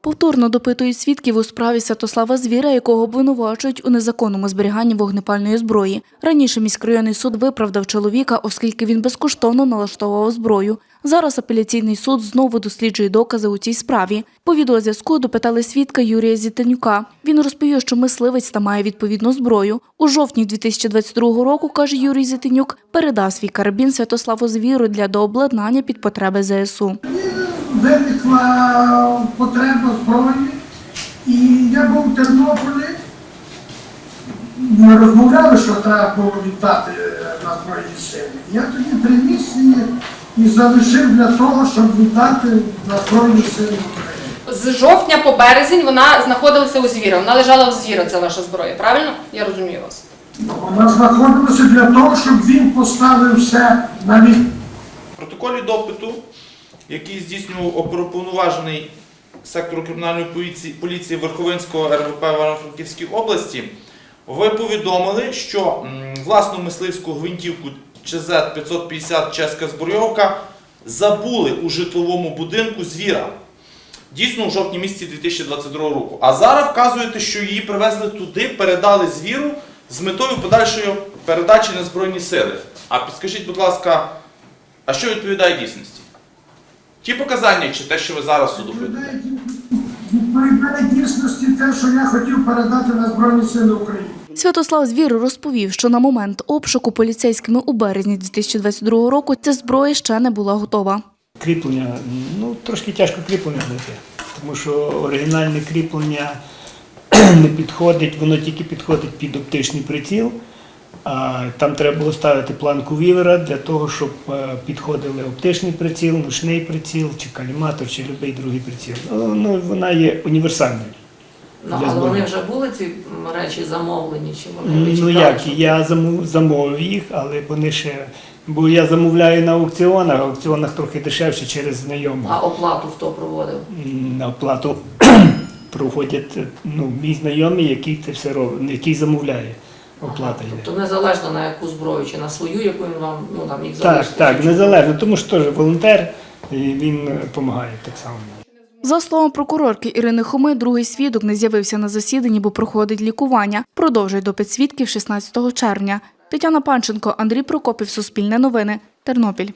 Повторно допитують свідків у справі Святослава Звіра, якого обвинувачують у незаконному зберіганні вогнепальної зброї. Раніше міськрайонний суд виправдав чоловіка, оскільки він безкоштовно налаштовував зброю. Зараз апеляційний суд знову досліджує докази у цій справі. По відеозв'язку допитали свідка Юрія Зітенюка. Він розповів, що мисливець та має відповідну зброю. У жовтні 2022 року, каже Юрій Зітенюк, передав свій карабін Святославу Звіру для дообладнання під потреби ЗСУ. виникла потреба зброї, і я був в Тернополі. Ми розмовляли, що треба було віддати на Збройні сили. Я тоді приніс її і залишив для того, щоб віддати на Збройні сили України. З жовтня по березень вона знаходилася у звіра. Вона лежала в звіра, це ваша зброя, правильно? Я розумію вас. Вона знаходилася для того, щоб він поставив все на лік. В протоколі допиту, який здійснював оперуповноважений сектору кримінальної поліції, поліції Верховинського РВП Івано-Франківській області, ви повідомили, що власну мисливську гвинтівку ЧЗ-550 чеська збройовка забули у житловому будинку звіра. Дійсно, у жовтні місяці 2022 року. А зараз вказуєте, що її привезли туди, передали звіру з метою подальшої передачі на Збройні сили. А підскажіть, будь ласка, а що відповідає дійсності? Ті показання чи те, що ви зараз суду придали? Відповідає дійсності те, що я хотів передати на Збройні сили України. Святослав Звір розповів, що на момент обшуку поліцейськими у березні 2022 року ця зброя ще не була готова. Кріплення, ну трошки тяжко кріплення знайти, тому що оригінальне кріплення не підходить, воно тільки підходить під оптичний приціл. А там треба було ставити планку вівера для того, щоб е, підходили оптичний приціл, ночний приціл, чи каліматор, чи будь-який другий приціл. Ну, ну, вона є універсальною. Ну, але вони вже були ці речі замовлені, чи вони Ну чекали, як, що- я замов- замовив їх, але вони ще. Бо я замовляю на аукціонах, а аукціонах трохи дешевше через знайомого. А оплату хто проводив? на оплату проходять ну, мій знайомий, який це все робить, який замовляє. Оплата йде. Тобто незалежно на яку зброю, чи на свою, яку він вам ну, там їх Так, залишити, так, чи- незалежно, тому що теж волонтер, і він допомагає так само. За словом прокурорки Ірини Хоми, другий свідок не з'явився на засіданні, бо проходить лікування. Продовжує допит свідків 16 червня. Тетяна Панченко, Андрій Прокопів, Суспільне новини, Тернопіль.